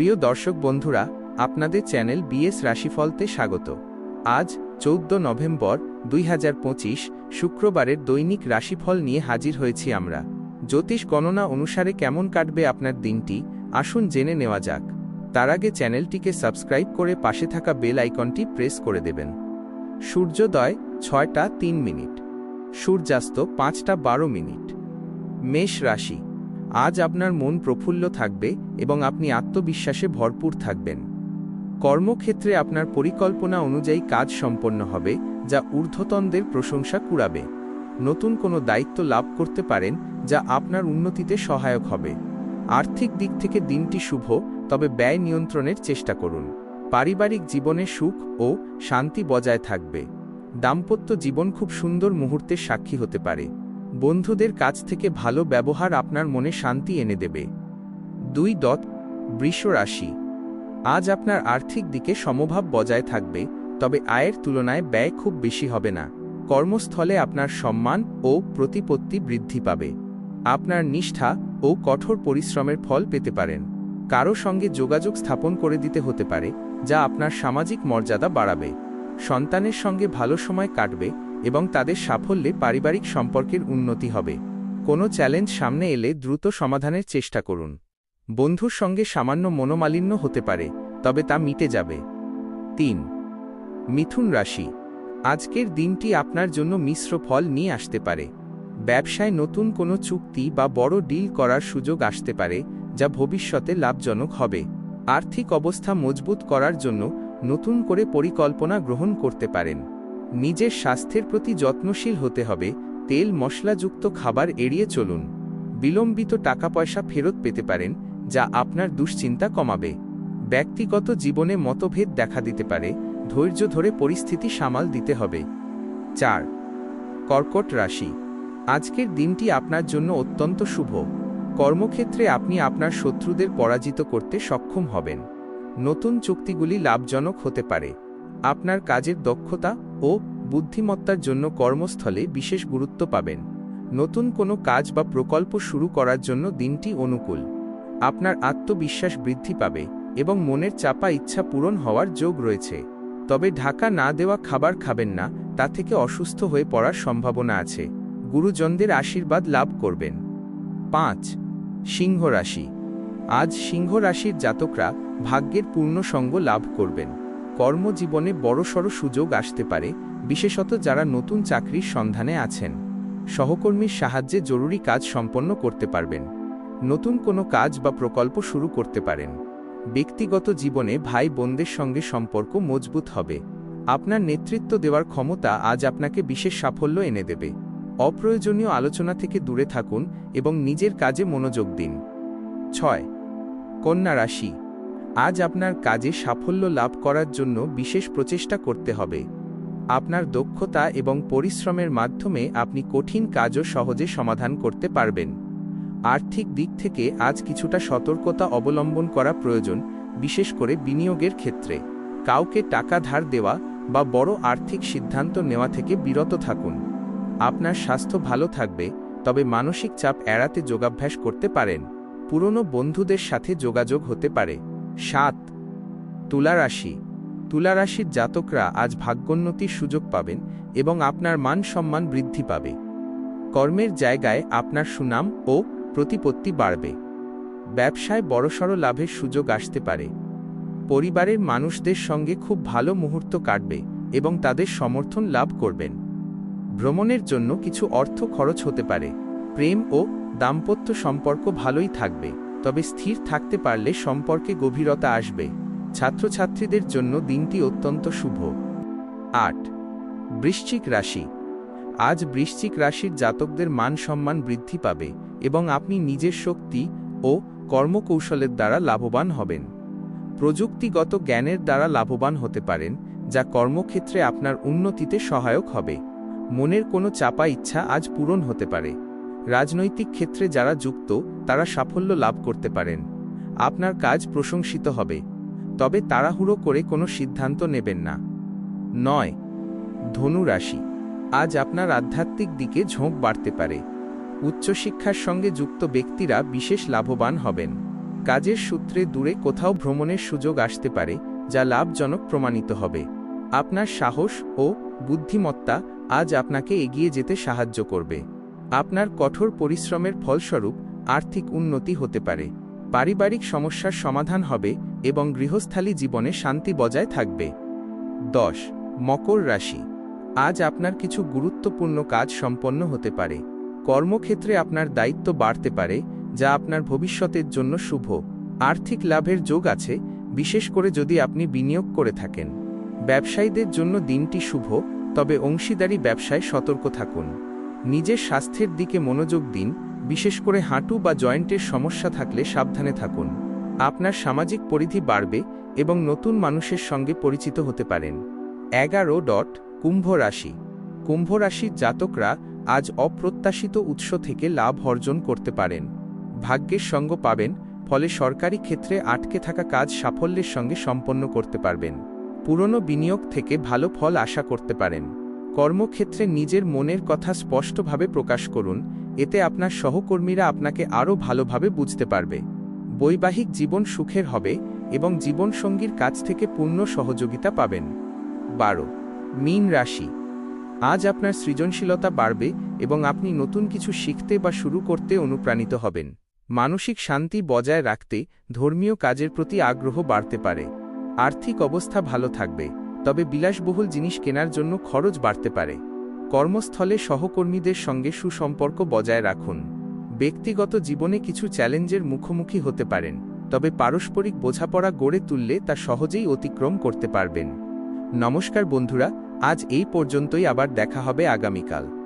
প্রিয় দর্শক বন্ধুরা, আপনাদের চ্যানেল বিএস রাশিফলতে স্বাগত। আজ, চৌদ্দ নভেম্বর দুই হাজার পঁচিশ, শুক্রবারের দৈনিক রাশিফল নিয়ে হাজির হয়েছি আমরা। জ্যোতিষ গণনা অনুসারে কেমন কাটবে আপনার দিনটি, আসুন জেনে নেওয়া যাক। তার আগে চ্যানেলটিকে সাবস্ক্রাইব করে পাশে থাকা বেল আইকনটি প্রেস করে দেবেন। সূর্যোদয়, ছয়টা তিন মিনিট। সূর্যাস্ত, পাঁচটা বারো মিনিট। মেষ রাশি আজ আপনার মন প্রফুল্ল থাকবে এবং আপনি আত্মবিশ্বাসে ভরপুর থাকবেন। কর্মক্ষেত্রে আপনার পরিকল্পনা অনুযায়ী কাজ সম্পন্ন হবে, যা ঊর্ধ্বতনদের প্রশংসা কুড়াবে। নতুন কোনো দায়িত্ব লাভ করতে পারেন, যা আপনার উন্নতিতে সহায়ক হবে। আর্থিক দিক থেকে দিনটি শুভ, তবে ব্যয় নিয়ন্ত্রণের চেষ্টা করুন। পারিবারিক জীবনে সুখ ও শান্তি বজায় থাকবে। দাম্পত্য জীবন খুব সুন্দর মুহূর্তের সাক্ষী হতে পারে। বন্ধুদের কাছ থেকে ভালো ব্যবহার আপনার মনে শান্তি এনে দেবে। দুই দত, বৃষ রাশি। আজ আপনার আর্থিক দিকে সমভাব বজায় থাকবে, তবে আয়ের তুলনায় ব্যয় খুব বেশি হবে না। কর্মস্থলে আপনার সম্মান ও প্রতিপত্তি বৃদ্ধি পাবে। আপনার নিষ্ঠা ও কঠোর পরিশ্রমের ফল পেতে পারেন। কারও সঙ্গে যোগাযোগ স্থাপন করে দিতে হতে পারে, যা আপনার সামাজিক মর্যাদা বাড়াবে। সন্তানের সঙ্গে ভালো সময় কাটবে এবং তাদের সাফল্যে পারিবারিক সম্পর্কের উন্নতি হবে। কোনো চ্যালেঞ্জ সামনে এলে দ্রুত সমাধানের চেষ্টা করুন। বন্ধুর সঙ্গে সামান্য মনোমালিন্য হতে পারে, তবে তা মিটে যাবে। তিন, মিথুন রাশি। আজকের দিনটি আপনার জন্য মিশ্র ফল নিয়ে আসতে পারে। ব্যবসায় নতুন কোনো চুক্তি বা বড় ডিল করার সুযোগ আসতে পারে, যা ভবিষ্যতে লাভজনক হবে। আর্থিক অবস্থা মজবুত করার জন্য নতুন করে পরিকল্পনা গ্রহণ করতে পারেন। নিজের স্বাস্থ্যের প্রতি যত্নশীল হতে হবে, তেল মশলাযুক্ত খাবার এড়িয়ে চলুন। বিলম্বিত টাকা পয়সা ফেরত পেতে পারেন, যা আপনার দুশ্চিন্তা কমাবে। ব্যক্তিগত জীবনে মতভেদ দেখা দিতে পারে, ধৈর্য ধরে পরিস্থিতি সামাল দিতে হবে। চার, কর্কট রাশি। আজকের দিনটি আপনার জন্য অত্যন্ত শুভ। কর্মক্ষেত্রে আপনি আপনার শত্রুদের পরাজিত করতে সক্ষম হবেন। নতুন চুক্তিগুলি লাভজনক হতে পারে। আপনার কাজের দক্ষতা ও বুদ্ধিমত্তার জন্য কর্মস্থলে বিশেষ গুরুত্ব পাবেন। নতুন কোনো কাজ বা প্রকল্প শুরু করার জন্য দিনটি অনুকূল। আপনার আত্মবিশ্বাস বৃদ্ধি পাবে এবং মনের চাপা ইচ্ছা পূরণ হওয়ার যোগ রয়েছে। তবে ঢাকা না দেওয়া খাবার খাবেন না, তা থেকে অসুস্থ হয়ে পড়ার সম্ভাবনা আছে। গুরুজনদের আশীর্বাদ লাভ করবেন। পাঁচ, সিংহ রাশি। আজ সিংহ রাশির জাতকরা ভাগ্যের পূর্ণ সঙ্গ লাভ করবেন। কর্মজীবনে বড়সড় সুযোগ আসতে পারে, বিশেষত যারা নতুন চাকরির সন্ধানে আছেন। সহকর্মীর সাহায্যে জরুরি কাজ সম্পন্ন করতে পারবেন। নতুন কোনো কাজ বা প্রকল্প শুরু করতে পারেন। ব্যক্তিগত জীবনে ভাই বোনদের সঙ্গে সম্পর্ক মজবুত হবে। আপনার নেতৃত্ব দেওয়ার ক্ষমতা আজ আপনাকে বিশেষ সাফল্য এনে দেবে। অপ্রয়োজনীয় আলোচনা থেকে দূরে থাকুন এবং নিজের কাজে মনোযোগ দিন। ছয়, কন্যা রাশি। আজ আপনার কাজে সাফল্য লাভ করার জন্য বিশেষ প্রচেষ্টা করতে হবে। আপনার দক্ষতা এবং পরিশ্রমের মাধ্যমে আপনি কঠিন কাজও সহজে সমাধান করতে পারবেন। আর্থিক দিক থেকে আজ কিছুটা সতর্কতা অবলম্বন করা প্রয়োজন, বিশেষ করে বিনিয়োগের ক্ষেত্রে। কাউকে টাকা ধার দেওয়া বা বড় আর্থিক সিদ্ধান্ত নেওয়া থেকে বিরত থাকুন। আপনার স্বাস্থ্য ভালো থাকবে, তবে মানসিক চাপ এড়াতে যোগাভ্যাস করতে পারেন। পুরনো বন্ধুদের সাথে যোগাযোগ হতে পারে। সাত। তুলারাশি তুলারাশির জাতকরা আজ ভাগ্যোন্নতির সুযোগ পাবেন এবং আপনার মান সম্মান বৃদ্ধি পাবে। কর্মের জায়গায় আপনার সুনাম ও প্রতিপত্তি বাড়বে। ব্যবসায় বড়সড় লাভের সুযোগ আসতে পারে। পরিবারের মানুষদের সঙ্গে খুব ভালো মুহূর্ত কাটবে এবং তাদের সমর্থন লাভ করবেন। ভ্রমণের জন্য কিছু অর্থ খরচ হতে পারে। প্রেম ও দাম্পত্য সম্পর্ক ভালোই থাকবে। তবে স্থির থাকতে পারলে সম্পর্কে গভীরতা আসবে। ছাত্রছাত্রীদের জন্য দিনটি অত্যন্ত শুভ। আট। বৃশ্চিক রাশি। আজ বৃশ্চিক রাশির জাতকদের মান সম্মান বৃদ্ধি পাবে এবং আপনি নিজের শক্তি ও কর্মকৌশলের দ্বারা লাভবান হবেন। প্রযুক্তিগত জ্ঞানের দ্বারা লাভবান হতে পারেন, যা কর্মক্ষেত্রে আপনার উন্নতিতে সহায়ক হবে। মনের কোনো চাপা ইচ্ছা আজ পূরণ হতে পারে। রাজনৈতিক ক্ষেত্রে যারা যুক্ত, তারা সাফল্য লাভ করতে পারেন। আপনার কাজ প্রশংসিত হবে। তবে তাড়াহুড়ো করে কোনো সিদ্ধান্ত নেবেন না। নয় ধনু রাশি আজ আপনার আধ্যাত্মিক দিকে ঝোঁক বাড়তে পারে। উচ্চশিক্ষার সঙ্গে যুক্ত ব্যক্তিরা বিশেষ লাভবান হবেন। কাজের সূত্রে দূরে কোথাও ভ্রমণের সুযোগ আসতে পারে, যা লাভজনক প্রমাণিত হবে। আপনার সাহস ও বুদ্ধিমত্তা আজ আপনাকে এগিয়ে যেতে সাহায্য করবে। আপনার কঠোর পরিশ্রমের ফলস্বরূপ আর্থিক উন্নতি হতে পারে, পারিবারিক সমস্যার সমাধান হবে এবং গৃহস্থালী জীবনে শান্তি বজায় থাকবে। দশ, মকর রাশি। আজ আপনার কিছু গুরুত্বপূর্ণ কাজ সম্পন্ন হতে পারে। কর্মক্ষেত্রে আপনার দায়িত্ব বাড়তে পারে, যা আপনার ভবিষ্যতের জন্য শুভ। আর্থিক লাভের যোগ আছে, বিশেষ করে যদি আপনি বিনিয়োগ করে থাকেন। ব্যবসায়ীদের জন্য দিনটি শুভ, তবে অংশীদারি ব্যবসায় সতর্ক থাকুন। নিজের স্বাস্থ্যের দিকে মনোযোগ দিন, বিশেষ করে হাঁটু বা জয়েন্টের সমস্যা থাকলে সাবধানে থাকুন। আপনার সামাজিক পরিধি বাড়বে এবং নতুন মানুষের সঙ্গে পরিচিত হতে পারেন। এগারো ডট কুম্ভ রাশি। কুম্ভ রাশির জাতকরা আজ অপ্রত্যাশিত উৎস থেকে লাভ অর্জন করতে পারেন। ভাগ্যের সঙ্গ পাবেন, ফলে সরকারি ক্ষেত্রে আটকে থাকা কাজ সাফল্যের সঙ্গে সম্পন্ন করতে পারবেন। পুরনো বিনিয়োগ থেকে ভালো ফল আশা করতে পারেন। কর্মক্ষেত্রে নিজের মনের কথা স্পষ্টভাবে প্রকাশ করুন, এতে আপনার সহকর্মীরা আপনাকে আরও ভালোভাবে বুঝতে পারবে। বৈবাহিক জীবন সুখের হবে এবং জীবনসঙ্গীর কাছ থেকে পূর্ণ সহযোগিতা পাবেন। বারো। মীন রাশি। আজ আপনার সৃজনশীলতা বাড়বে এবং আপনি নতুন কিছু শিখতে বা শুরু করতে অনুপ্রাণিত হবেন। মানসিক শান্তি বজায় রাখতে ধর্মীয় কাজের প্রতি আগ্রহ বাড়তে পারে। আর্থিক অবস্থা ভালো থাকবে। তবে বিলাসবহুল জিনিস কেনার জন্য খরচ বাড়তে পারে। কর্মস্থলে সহকর্মীদের সঙ্গে সুসম্পর্ক বজায় রাখুন। ব্যক্তিগত জীবনে কিছু চ্যালেঞ্জের মুখোমুখি হতে পারেন, তবে পারস্পরিক বোঝাপড়া গড়ে তুললে তা সহজেই অতিক্রম করতে পারবেন। নমস্কার বন্ধুরা, আজ এই পর্যন্তই আবার দেখা হবে আগামীকাল।